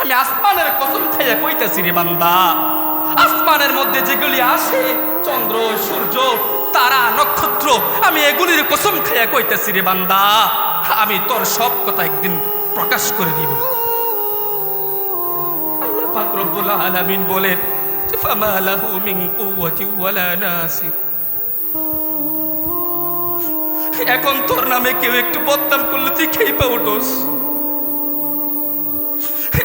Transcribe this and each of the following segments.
আমি আসমানের কসম খাইয়া কইতেছি রে বান্দা। আসমানের মধ্যে যেগুলি আসে, চন্দ্র, সূর্য, তারা, নক্ষত্র, আমি এগুলির কসম খাইয়া কইতেছি রে বান্দা। আমি তোর সব কথা একদিন প্রকাশ করে দিব। আল্লাহ পাক রব্বুল আলামিন বলেন, ফামা লাহু মিন কুওয়াতি ওয়ালা নাসির। এখন তোর নামে কেউ একটু বদনাম করলে তুই খেয়ে পা উঠোস।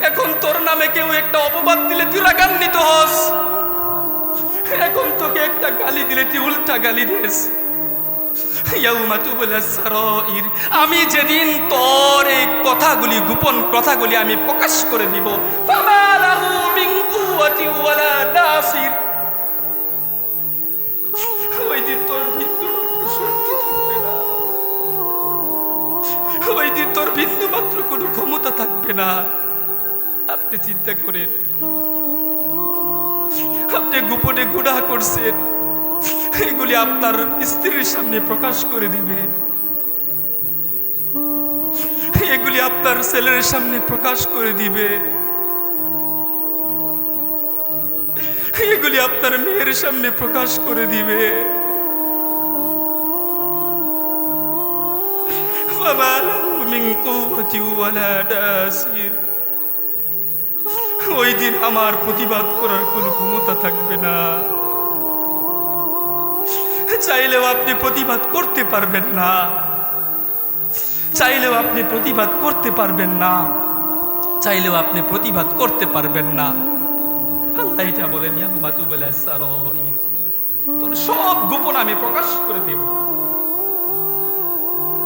এখন তোর নামে কেউ একটা অপবাদ দিলে তুই রাগান্বিত হস। এখন তোকে একটা গালি দিলে তুই উল্টা গালি দিস। আমি যেদিন তোর এই কথাগুলি, গোপন কথাগুলি আমি প্রকাশ করে দিব তোর বিন্দু না। তোর বিন্দু মাত্র কোনো ক্ষমতা থাকবে না। আপনি চিন্তা করেন আপনি গোপনে গুনাহ করছেন এগুলি আপনার স্ত্রীর সামনে প্রকাশ করে দিবে এগুলি আপনার ছেলের সামনে প্রকাশ করে দিবে এগুলি আপনার মেয়ের সামনে প্রকাশ করে দিবে فما له من قوة ولا ناصر ওই দিন আমার প্রতিবাদ করার কোনো ক্ষমতা থাকবে না। চাইলেও আপনি প্রতিবাদ করতে পারবেন না। চাইলেও আপনি প্রতিবাদ করতে পারবেন না। চাইলেও আপনি প্রতিবাদ করতে পারবেন না। আল্লাহ এটা বলেন তোর সব গোপন আমি প্রকাশ করে দেব।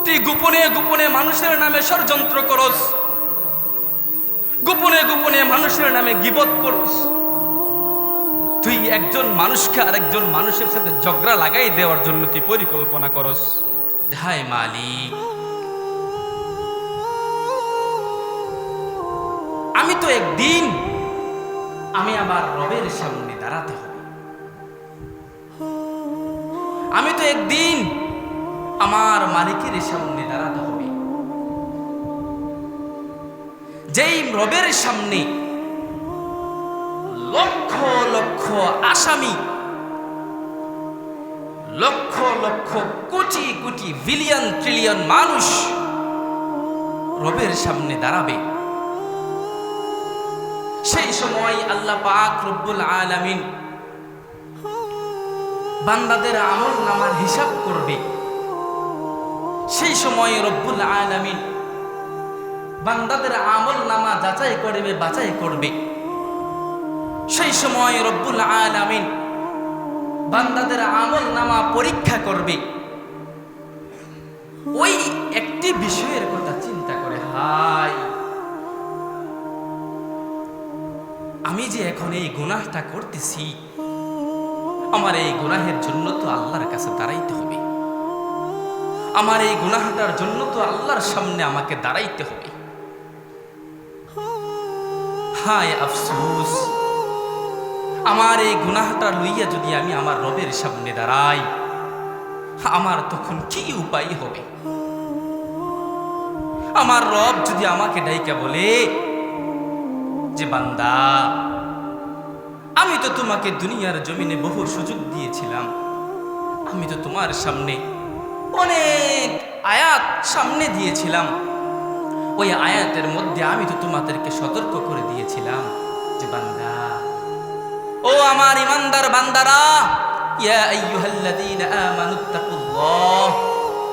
তুই গোপনে গোপনে মানুষের নামে ষড়যন্ত্র করস। গোপনে গোপনে মানুষের নামে গিবত করস। তুই একজন মানুষকে আরেকজন মানুষের সাথে ঝগড়া লাগাই দেওয়ার জন্য তুই পরিকল্পনা করস। হায় মালিক। আমি তো একদিন, আমি আমার রবের সামনে দাঁড়াতে হবে। আমি তো একদিন আমার মালিকের সামনে দাঁড়াতে যেই রবের সামনে লক্ষ লক্ষ আসামি, লক্ষ লক্ষ কোটি কোটি বিলিয়ন ট্রিলিয়ন মানুষ রবের সামনে দাঁড়াবে। সেই সময় আল্লাহ পাক রব্বুল আলামিন বান্দাদের আমল নামার হিসাব করবে। সেই সময় রব্বুল আলামিন বান্দাদের আমল নামা যাচাই করবে, বাছাই করবে। সেই সময় রব্বুল আলামিন বান্দাদের আমল নামা পরীক্ষা করবে। ওই একটি বিষয়ের কথা চিন্তা করে, হাই! আমি যে এখন এই গুনাহটা করতেছি, আমার এই গুনাহের জন্য তো আল্লাহর কাছে দাঁড়াইতে হবে। আমার এই গুনাহটার জন্য তো আল্লাহর সামনে আমাকে দাঁড়াইতে হবে। হায় আফসোস। আমার এই গুনাহটা লইয়া যদি আমি আমার রবের সামনে দাঁড়াই, আমার তখন কি উপায় হবে? আমার রব যদি আমাকে ডাইকা বলে যে, বান্দা, আমি তো তোমাকে দুনিয়ার জমিনে বহু সুযোগ দিয়েছিলাম। আমি তো তোমার সামনে অনেক আয়াত সামনে দিয়েছিলাম। ওই আয়াতের মধ্যে আমি তো তোমাদেরকে সতর্ক করে দিয়েছিলাম যে বান্দা, ও আমার ইমানদার বান্দারা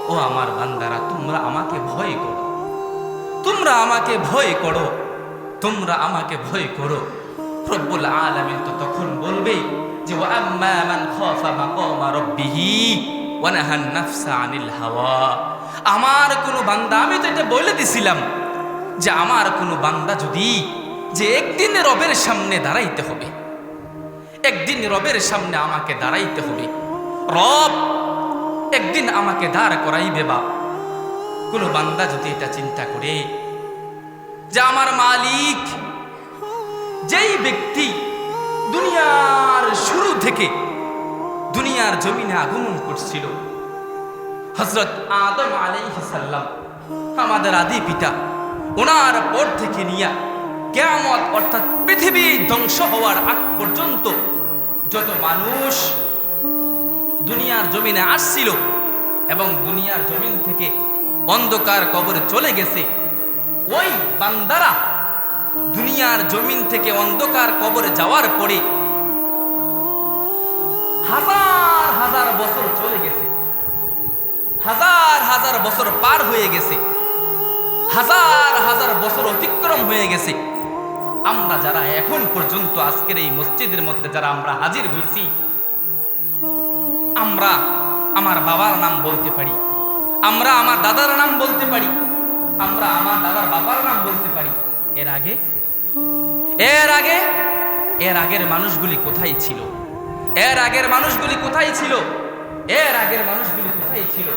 ও আমার বান্দারা, তোমরা আমাকে ভয় করো। তোমরা আমাকে ভয় করো। তোমরা আমাকে ভয় করো। তো তখন যে হাওয়া। আমার কোনো বান্দা, আমি তো এটা বলে দিছিলাম যে, আমার কোনো বান্দা যদি যে একদিন রবের সামনে দাঁড়াইতে হবে। একদিন রবের সামনে আমাকে দাঁড়াইতে হবে। রব একদিন আমাকে দাঁড় করাইবে বা কোনো বান্দা যদি এটা চিন্তা করে যে আমার মালিক, যেই ব্যক্তি দুনিয়ার শুরু থেকে দুনিয়ার জমিনে আগমন করছিল হজরত আদম আলাইহিসাল্লাম আমাদের আদি পিতা, ওনার পর থেকে নিয়া কেয়ামত, অর্থাৎ পৃথিবী ধ্বংস হওয়ার আগ পর্যন্ত যত মানুষ দুনিয়ার জমিনে আসছিল এবং দুনিয়ার জমিন থেকে অন্ধকার কবরে চলে গেছে, ওই বান্দারা দুনিয়ার জমিন থেকে অন্ধকার কবরে যাওয়ার পরে হাজার হাজার বছর চলে গেছে, হাজার হাজার বছর পার হয়ে গেছে, হাজার হাজার বছর অতিক্রম হয়ে গেছে। আমরা যারা এখন পর্যন্ত আজকের এই মসজিদের মধ্যে যারা আমরা হাজির হয়েছি, আমরা আমার বাবার নাম বলতে পারি, আমরা আমার দাদার নাম বলতে পারি, আমরা আমার দাদার বাবার নাম বলতে পারি। এর আগে? এর আগে? এর আগের মানুষগুলি কোথায় ছিল? এর আগের মানুষগুলি কোথায় ছিল? এর আগের মানুষগুলি কোথায় ছিল?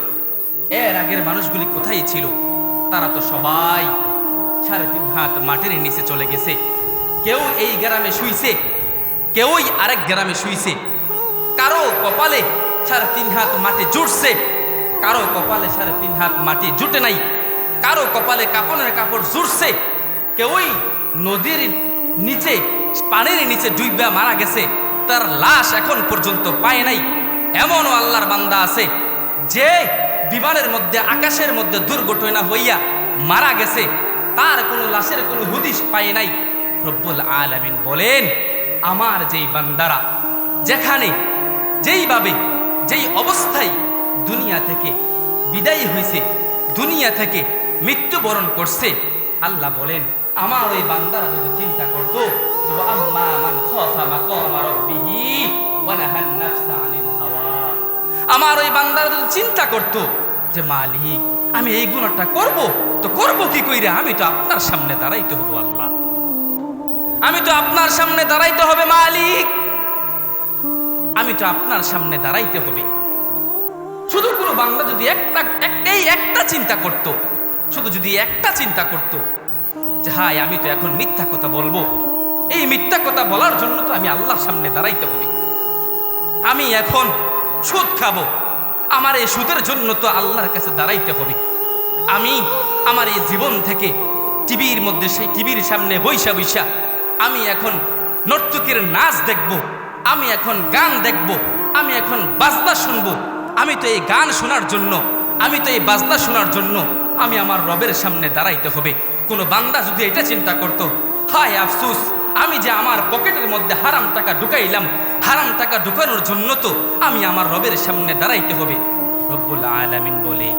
এর আগের মানুষগুলি কোথায় ছিল? তারা তো সবাই সাড়ে তিন হাত মাটির নিচে চলে গেছে। কেউ এই গ্রামে শুইছে, কেউই আরেক গ্রামে শুইছে। কারও কপালে সাড়ে তিন হাত মাটি জুটছে, কারও কপালে সাড়ে তিন হাত মাটি জুটে নাই, কারও কপালে কাপড়ের কাপড় জুটছে। কেউই নদীর নিচে, পানির নিচে ডুইবা মারা গেছে, তার লাশ এখন পর্যন্ত পায় নাই। এমনও আল্লাহর বান্দা আছে, যে বিমানের মধ্যে, আকাশের মধ্যে দুর্ঘটনা হইয়া মারা গেছে। তার কোনো লাশের কোনো হুদিস পায় নাই। রব্বুল আলামিন বলেন, আমার যেই বান্দারা, যেখানে, যেইভাবে, যেই অবস্থায় দুনিয়া থেকে বিদায়ী হয়েছে দুনিয়া থেকে মৃত্যুবরণ করছে, আল্লাহ বলেন, আমার ওই বান্দারা যদি চিন্তা করতো আমার ওই বান্দারা যদি চিন্তা করতো যে, মালিক আমি এই গুণটা করব, তো করব কি কইরা? আমি তো আপনার সামনে দাঁড়াইতে হব, আল্লাহ। আমি তো আপনার সামনে দাঁড়াইতে হবে, মালিক। আমি তো আপনার সামনে দাঁড়াইতে হবে। শুধু কোনো বাংলা যদি একটা এই একটা চিন্তা করত, শুধু যদি একটা চিন্তা করত যে হাই আমি তো এখন মিথ্যা কথা বলব। এই মিথ্যা কথা বলার জন্য তো আমি আল্লাহর সামনে দাঁড়াইতে হবে। আমি এখন সুদ খাব। আমার এই সুদের জন্য তো আল্লাহর কাছে দাঁড়াইতে হবে। আমি আমার এই জীবন থেকে টিভির মধ্যে সেই টিভির সামনে বৈশা বৈশা আমি এখন নর্তকীর নাচ দেখব, আমি এখন গান দেখব, আমি এখন বাজনা শুনব, আমি তো এই গান শোনার জন্য, আমি তো এই বাজনা শোনার জন্য আমি আমার রবের সামনে দাঁড়াইতে হবে। কোনো বান্দা যদি এটা চিন্তা করত, হায় আফসুস, আমি যে আমার পকেটের মধ্যে হারাম টাকা ঢুকাইলাম হারাম টাকা ঢুকানোর জন্য তো আমি আমার রবের সামনে দাঁড়াইতে হবে। রব্বুল আলামিন বলে,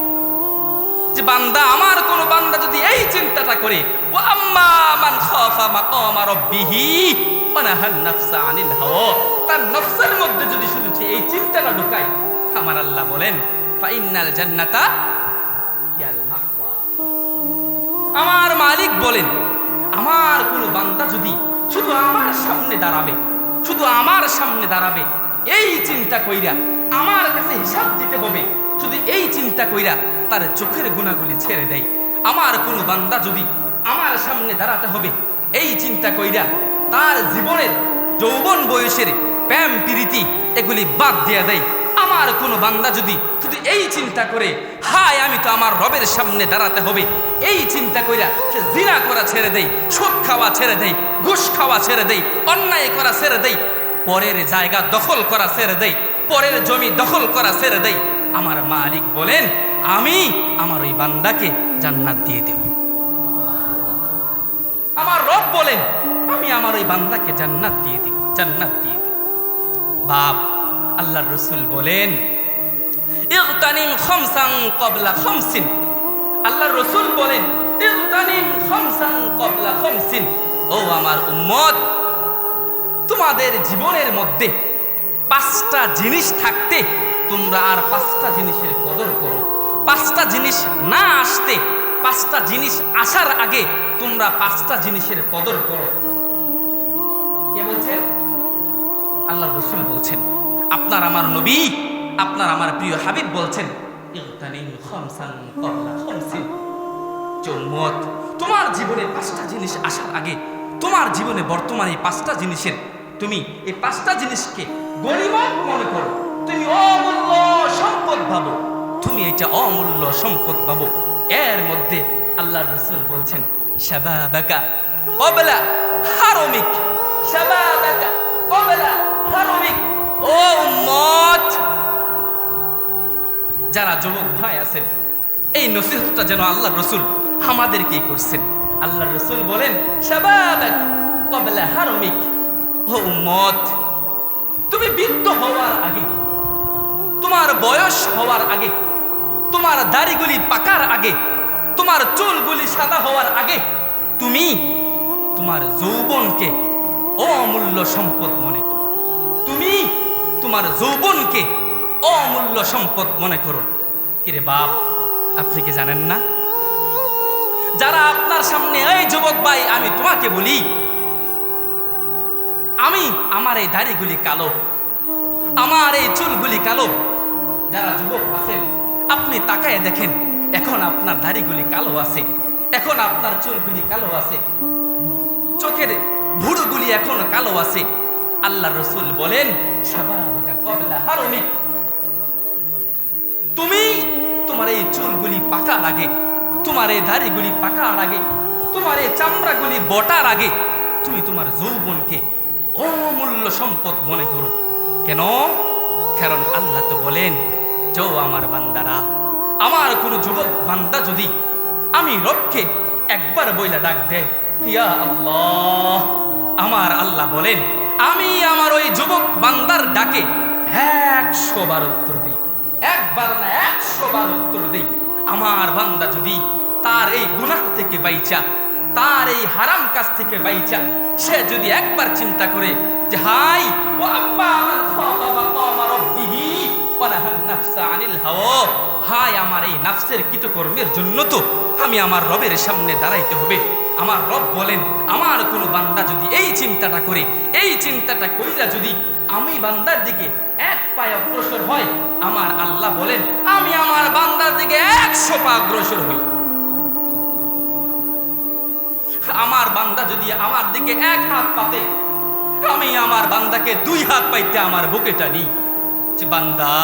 যে বান্দা, আমার কোন বান্দা যদি এই চিন্তাটা করে ও আম্মা মান খাফা মাকামা রাব্বিহি ওয়া নাফসা আনিল হাওয়া, তার নফসের মধ্যে যদি শুধু এই চিন্তাটা ঢুকায়, আমার আল্লাহ বলেন ফাইনাল জান্নাতা হিয়াল মাওয়া। আমার মালিক বলেন, আমার কোনো বান্দা যদি শুধু আমার সামনে দাঁড়াবে শুধু আমার সামনে দাঁড়াবে। এই চিন্তা কইরা আমার কাছে হিসাব দিতে হবে। শুধু এই চিন্তা কইরা তার চোখের গুণাগুলি ছেড়ে দেয়, আমার কোনো বান্দা যদি আমার সামনে দাঁড়াতে হবে, এই চিন্তা কইরা তার জীবনের যৌবন বয়সের প্যাম প্রীতি এগুলি বাদ দেয়া দেয়। আমার কোনো বান্দা যদি শুধু এই চিন্তা করে, হায়, আমি তো আমার রবের সামনে দাঁড়াতে হবে। এই চিন্তা কইরা সে জিনা করা ছেড়ে দেয় সুদ খাওয়া ছেড়ে দেয় ঘুষ খাওয়া ছেড়ে দেয় অন্যায় করা ছেড়ে দেয় পরের জায়গা দখল করা ছেড়ে দেয় পরের জমি দখল করা ছেড়ে দেয় আমার মালিক বলেন, আমি আমার ওই বান্দাকে জান্নাত দিয়ে দেব। আমার রব বলেন, আমি আমার ওই বান্দাকে জান্নাত দিয়ে দিব, জান্নাত দিয়ে দিব। বাপ আল্লাহর রসুল বলেন, ইগতানিম খমসাং কবলা খমসিন। আল্লাহর রসুল বলেন, ইগতানিম খমসাং কবলা খমসিন। ও আমার উম্মত, তোমাদের জীবনের মধ্যে পাঁচটা জিনিস থাকতে তোমরা আর পাঁচটা জিনিসের কদর করো। পাঁচটা জিনিস না আসতে, পাঁচটা জিনিস আসার আগে তোমরা পাঁচটা জিনিসের কদর করো। কে বলছেন? আল্লাহ রসুল বলছেন। আপনার আমার নবী, আপনার আমার প্রিয় হাবিব বলছেন তোমার জীবনে পাঁচটা জিনিস আসার আগে, তোমার জীবনে বর্তমানে এই পাঁচটা জিনিসের, তুমি এই পাঁচটা জিনিসকে গরিমত মনে করো। তুমি অমূল্য সম্পদ ভাবো তুমি এটা অমূল্য সম্পদ ভাবো এর মধ্যে আল্লাহর রসুল বলছেন, শাবাবাকা কবলা হারমিক, শাবাবাকা কবলা হারমিক। ও উম্মত! যারা যুবক ভাই আছেন, এই নসিহতটা যেন আল্লাহ রসুল আমাদেরকেই করছেন। আল্লাহ রসুল বলেন হারমিক। ও উম্মত, তুমি বৃদ্ধ হওয়ার আগে, তোমার বয়স হওয়ার আগে, তোমার দাড়িগুলি পাকার আগে, তোমার চুলগুলি সাদা হওয়ার আগে, তুমি তোমার যৌবনকে অমূল্য সম্পদ মনে তুমি তোমার যৌবনকে অমূল্য সম্পদ মনে করো। কিরে বাপ, আপনি কি জানেন না? যারা আপনার সামনে, এই যুবক ভাই, আমি তোমাকে বলি, আমি আমার এই দাড়িগুলি কালো, আমার এই চুলগুলি কালো। যারা যুবক আছেন আপনি তাকায় দেখেন, এখন আপনার দাড়িগুলি কালো আছে, এখন আপনার চুলগুলি কালো আছে, চোখের ভুড়ুগুলি এখন কালো আছে। আল্লাহ রসুল বলেন তুমি তোমার এই চুলগুলি পাকার আগে, তোমার এই দাড়িগুলি পাকার আগে, তোমার এই চামড়াগুলি বটার আগে তুমি তোমার যৌবনকে অমূল্য সম্পদ মনে করো। কেন? কারণ আল্লাহ তো বলেন যো আমার বান্দারা, আমার কোনো যুবক বান্দা যদি আমি রবকে একবার বইলা ডাক দেয় আল্লাহ। আমার আল্লাহ বলেন আমি আমার ওই যুবক বান্দার ডাকে একশো বার উত্তর দিই। একবার না, একশো বার উত্তর দিই। আমার বান্দা যদি তার এই গুনাহ থেকে বাইচা, তার এই হারাম কাজ থেকে বাইচা, সে যদি একবার চিন্তা করে যে, হাই, ও আব্বা, আমার হাওয়া। হাই আমার এই নাফসের কৃতকর্মের জন্য তো আমি আমার রবের সামনে দাঁড়াইতে হবে। আমার রব বলেন, আমার কোনো বান্দা যদি এই চিন্তাটা করে এই চিন্তাটা কইরা যদি আমি বান্দার দিকে এক পায়ে অগ্রসর হয় আমার আল্লাহ বলেন, আমি আমার বান্দার দিকে একশো পা অগ্রসর হই। আমার বান্দা যদি আমার দিকে এক হাত পাতে, আমি আমার বান্দাকে দুই হাত পাইতে আমার বুকেটা টানি। যে বান্দা,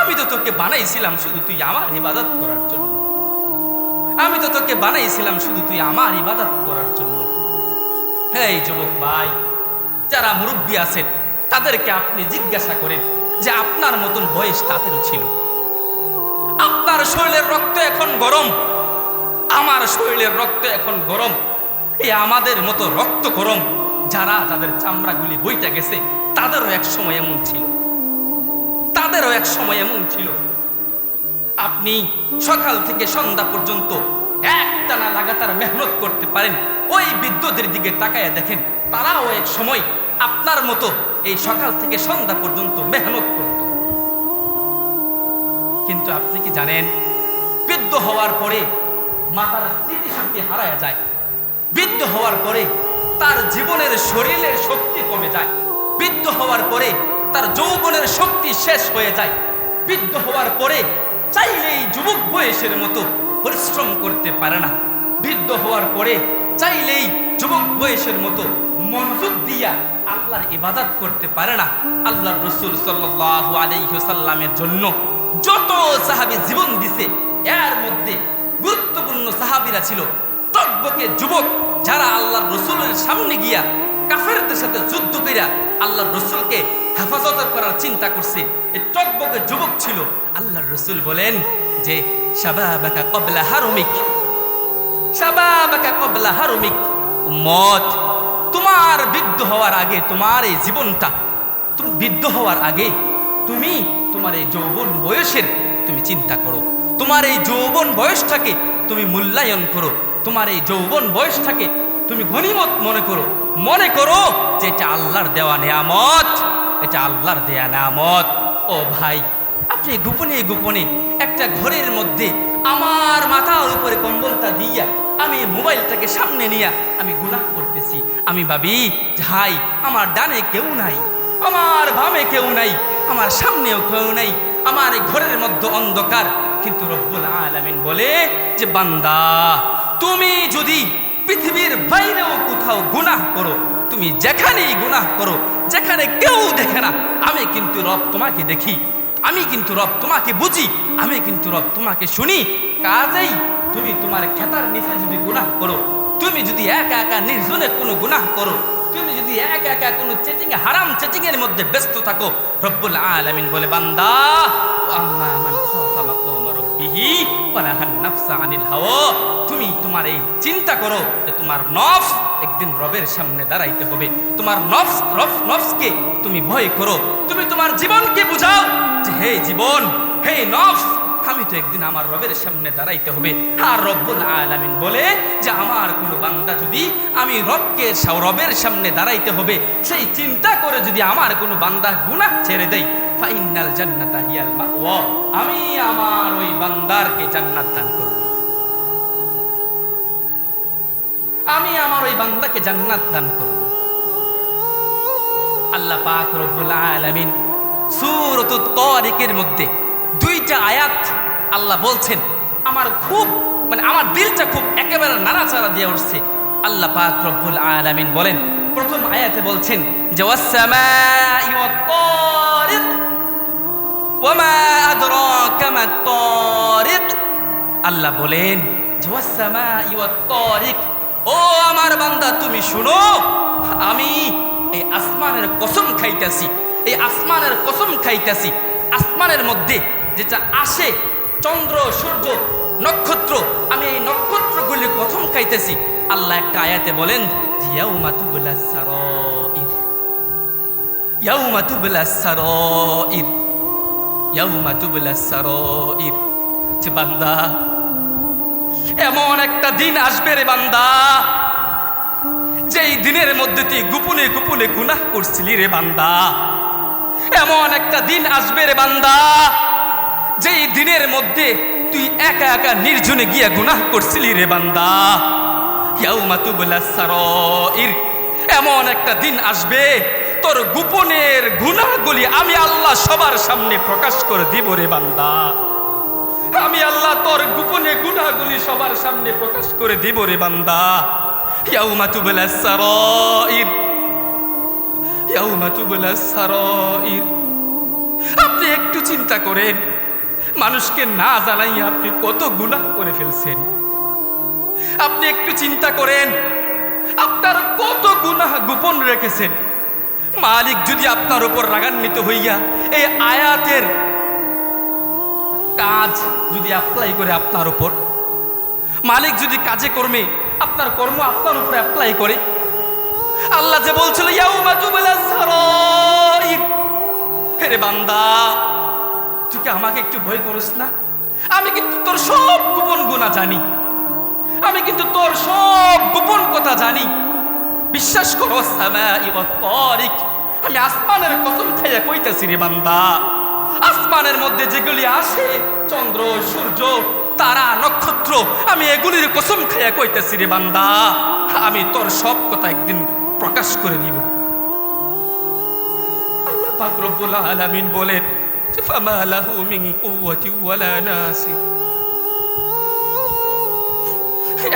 আমি তো তোকে বানাইছিলাম শুধু তুই আমার ইবাদত করার জন্য। আমি তো তোকে বানাইছিলাম শুধু তুই আমার ইবাদত করার জন্য। এই যুবক ভাই যারা মুরব্বী আছেন, তাদেরকে আপনি জিজ্ঞাসা করেন যে আপনার মতন বয়স তাদেরও ছিল। আপনার শরীরের রক্ত এখন গরম, আমার শরীরের রক্ত এখন গরম, এই আমাদের মতো রক্ত গরম, যারা তাদের চামড়াগুলি বইটা গেছে, তাদেরও এক সময় এমন ছিল। তাদেরও এক সময় এমন ছিল। আপনি সকাল থেকে সন্ধ্যা পর্যন্ত একটানা লাগাতার মেহনত করতে পারেন, ওই বিদ্যুতের দিকে তাকায় দেখেন তারাও এক সময় আপনার মতো এই সকাল থেকে সন্ধ্যা পর্যন্ত মেহনত করত। কিন্তু আপনি কি জানেন, বৃদ্ধ হওয়ার পরে মাতার স্মৃতিশক্তি হারায় যায়। বৃদ্ধ হওয়ার পরে তার জীবনের শরীরের শক্তি কমে যায়। বৃদ্ধ হওয়ার পরে তার যৌবনের শক্তি শেষ হয়ে যায়। বৃদ্ধ হওয়ার পরে চাইলেই যুবক বয়সের মতো পরিশ্রম করতে পারে না। বৃদ্ধ হওয়ার পরে চাইলেই যুবক বয়সের মতো মনোযোগ দিয়া আল্লাহর ইবাদত করতে পারে না। আল্লাহর রসুল সাল্লাল্লাহু আলাইহি সাল্লামের জন্য যত সাহাবী জীবন দিছে, এর মধ্যে গুরুত্বপূর্ণ সাহাবীরা ছিল যুবক যারা আল্লাহর রসুলের সামনে গিয়া কাফেরদের সাথে যুদ্ধ কইরা আল্লাহর রসুলকে হেফাজত করার চিন্তা করছে। এই যুবক ছিল আল্লাহর রসুল বলেন যে কবলা হারুমিক কবলা হারুমিক, উম্মত তোমার বৃদ্ধ হওয়ার আগে, তোমার এই জীবনটা তুমি বৃদ্ধ হওয়ার আগে তুমি তোমার এই যৌবন বয়সের তুমি চিন্তা করো। তোমার এই যৌবন বয়সটাকে তুমি মূল্যায়ন করো। তোমার এই যৌবন বয়সটাকে তুমি গণিমত মনে করো। মনে করো যে এটা আল্লাহর দেওয়া নেয়ামত, এটা আল্লাহর দেয়া নেয়ামত। ও ভাই, আপনি গোপনে গোপনে একটা ঘরের মধ্যে আমার মাথার উপরে কম্বলটা দিয়া আমি মোবাইলটাকে সামনে নিয়ে আমি করতেছি আমি ভাবি ভাই আমার ডানে কেউ নাই, আমার বামে কেউ নাই, আমার সামনেও কেউ নাই, আমার ঘরের মধ্যে অন্ধকার। কিন্তু রব্বুল আলামিন বলে যে, বান্দা, তুমি যদি পৃথিবীর বাইরেও কোথাও গুনাহ করো, তুমি যেখানেই গুনাহ করো, যেখানে কেউ দেখে না, আমি কিন্তু রব তোমাকে দেখি, আমি কিন্তু রব তোমাকে বুঝি, আমি কিন্তু রব তোমাকে শুনি। কাজেই তুমি তোমার খেতার নিচে যদি গুনাহ করো তুমি যদি একা একা নির্জনে কোনো গুনাহ করো, তুমি যদি একা একা কোনো চেটিং হারাম চেটিং এর মধ্যে ব্যস্ত থাকো, রব্বুল আলামিন বলে, বান্দা আম্মা মান খাফা রাব্বিহি ওয়া নাফসা আনিল হাওয়া। তুমি তোমার এই চিন্তা করো যে তোমার নফস একদিন রবের সামনে দাঁড়াইতে হবে। তোমার নফস, রফ, নফসকে তুমি ভয় করো। তুমি তোমার জীবনকে বুঝাও যে, হে জীবন, হে নফস আমি তো একদিন আমার রবের সামনে দাঁড়াইতে হবে। আর রব্বুল আলামিন বলে যে, আমার কোনো বান্দা যদি আমি রবকে রবের সামনে দাঁড়াইতে হবে, সেই চিন্তা করে যদি আমার কোনো বান্দা গুনাহ ছেড়ে দেয় ফাইনাল জান্নাতা হিয়াল মাওয়া। আমি আমার ওই বান্দারকে জান্নাত দান করব। আমি আমার ওই বান্দাকে জান্নাত দান করব। আল্লাহ পাক রব্বুল আলামিন সূরাতুত তারিকের মধ্যে দুইটা আয়াত আল্লাহ বলছেন, আমার খুব মানে আমার দিলটা খুব একেবারে নাড়াচাড়া দিয়ে উঠছে। আল্লাহ পাক রব্বুল আলামিন বলেন, প্রথম আয়াতে বলছেন যে আল্লাহ বলেন ও আমার বান্দা, তুমি শুনো, আমি এই আসমানের কসম খাইতাছি, এই আসমানের কসম খাইতাছি আসমানের মধ্যে যেটা আসে, চন্দ্র, সূর্য, নক্ষত্র, আমি এই নক্ষত্রগুলি প্রথম খাইতেছি। আল্লাহ একটা আয়াতে বলেন বান্দা, এমন একটা দিন আসবে রে বান্দা, যেই দিনের মধ্যে তুই গোপনে গোপনে গুনাহ করছিলি রে বান্দা। এমন একটা দিন আসবে রে বান্দা, যেই দিনের মধ্যে তুই একা একা নির্জনে গিয়া গুনাহ করছিলি রে বান্দা। এমন একটা দিন আসবে, তোর গোপনের গুনাহগুলি আমি আল্লাহ সবার সামনে প্রকাশ করে দিব রে বান্দা। আমি আল্লাহ তোর গোপনে গুনাহগুলি সবার সামনে প্রকাশ করে দিব রে বান্দা। ইয়াউমা তুবলাস সারাইর ইয়াউমা তুবলাস সারাইর আপনি একটু চিন্তা করেন, মানুষকে না জানাই আপনি কত গুনাহ করে ফেলছেন। আপনি একটু চিন্তা করেন, আপনার কত গুনাহ গোপন রেখেছেন। মালিক যদি আপনার উপর রাগান্বিত হইয়া এই আয়াতের কাজ যদি অ্যাপ্লাই করে আপনার উপর, মালিক যদি কাজে কর্মে আপনার কর্ম আপনার উপর অ্যাপ্লাই করে আল্লাহ যে বলছিল তুই কি আমাকে একটু ভয় করিস না? আমি কিন্তু তোর সব গোপন গুণা জানি। আমি কিন্তু তোর সব গোপন কথা জানি। বিশ্বাস করো আমি আসমানের কসম খাইয়া কইতাছি রে বান্দা, আসমানের মধ্যে যেগুলি আসে, চন্দ্র, সূর্য, তারা, নক্ষত্র, আমি এগুলির কসম খাইয়া কইতাছি রে বান্দা। আমি তোর সব কথা একদিন প্রকাশ করে দিব। বলেন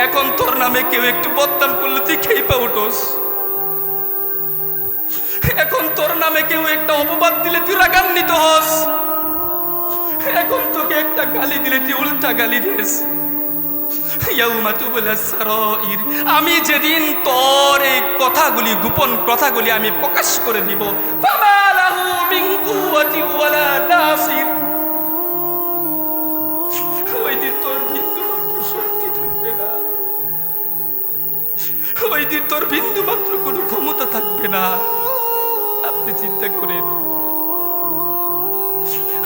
এখন তোর নামে কেউ একটু বদনাম করলে তুই খেয়ে পা উঠোস। এখন তোর নামে কেউ একটা অপবাদ দিলে তুই রাগান্বিত হস। এখন তোকে একটা গালি দিলে তুই উল্টা গালি দিস। আমি যেদিন তোর এই কথাগুলি, গোপন কথাগুলি আমি প্রকাশ করে দিব ওই দিন তোর বিন্দু মাত্র শক্তি থাকবে না। ওই তোর বিন্দু মাত্র কোনো ক্ষমতা থাকবে না। আপনি চিন্তা করেন,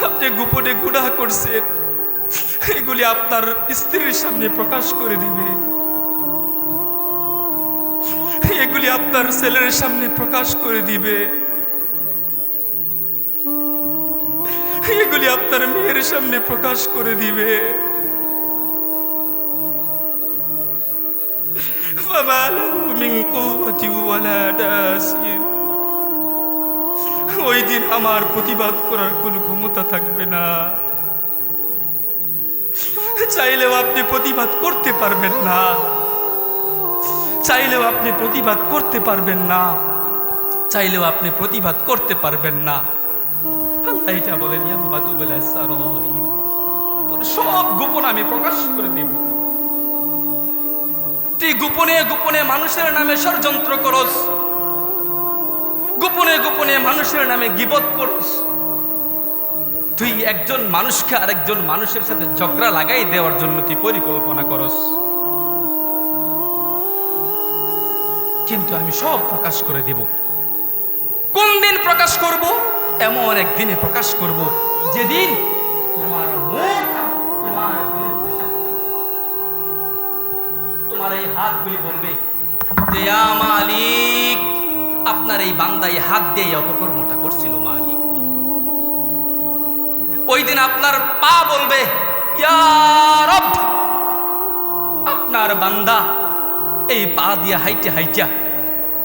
আপনি গোপনে গুনাহ করছেন। এগুলি আপনার স্ত্রীর সামনে প্রকাশ করে দিবে। এগুলি আপনার ছেলের সামনে প্রকাশ করে দিবে। এগুলি আপনার মেয়ের সামনে প্রকাশ করে দিবে। ওই দিন আমার প্রতিবাদ করার কোনো ক্ষমতা থাকবে না। চাইলেও আপনি প্রতিবাদ করতে পারবেন না। চাইলেও আপনি প্রতিবাদ করতে পারবেন না। চাইলেও আপনি প্রতিবাদ করতে পারবেন না। আল্লাহ এটা বলেন সব গোপন আমি প্রকাশ করে দেব। তুই গোপনে গোপনে মানুষের নামে ষড়যন্ত্র করস। গোপনে গোপনে মানুষের নামে গিবত করস। তুই একজন মানুষকে আরেকজন মানুষের সাথে ঝগড়া লাগাই দেওয়ার জন্য তুই পরিকল্পনা করস। কিন্তু আমি সব প্রকাশ করে দেব। কোন দিন প্রকাশ করব? এমন একদিনে প্রকাশ করব যেদিন তোমার মুখ তোমার। তোমার এই হাতগুলি বলবে যে মালিক। আপনার এই বান্দাই হাত দিয়ে অপকর্মটা করছিল মালিক। ওই দিন আপনার পা বলবে, "ইয়া আপনার বান্দা এই পা দিয়ে হাইটে হাইটা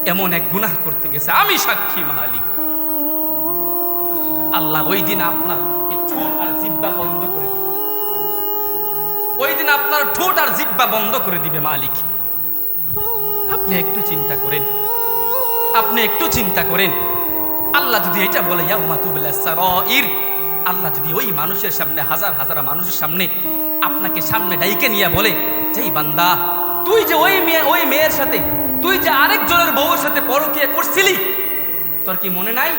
এমন এক গুনাহ করতে গেছে, আমি সাক্ষী মালিক। আল্লাহ ওই দিন আপনার ঠোঁট আর জিব্বা বন্ধ করে দিবে। ওই দিন আপনার ঠোঁট আর জিব্বা বন্ধ করে দিবে মালিক। আপনি একটু চিন্তা করেন। আপনি একটু চিন্তা করেন। আল্লাহ যদি এটা বলে ইয়াউমাতুবিল্লাহ আল্লাহ যদি ওই মানুষের সামনে, হাজার হাজার মানুষের সামনে আপনাকে সামনে ডাইকে নিয়ে বলে, যেই বান্দা, তুই যে ওই মেয়ে, ওই মেয়ের সাথে, তুই যে আরেকজনের বউয়ের সাথে পরকিয়া করছিলি, তোর কি মনে নাই?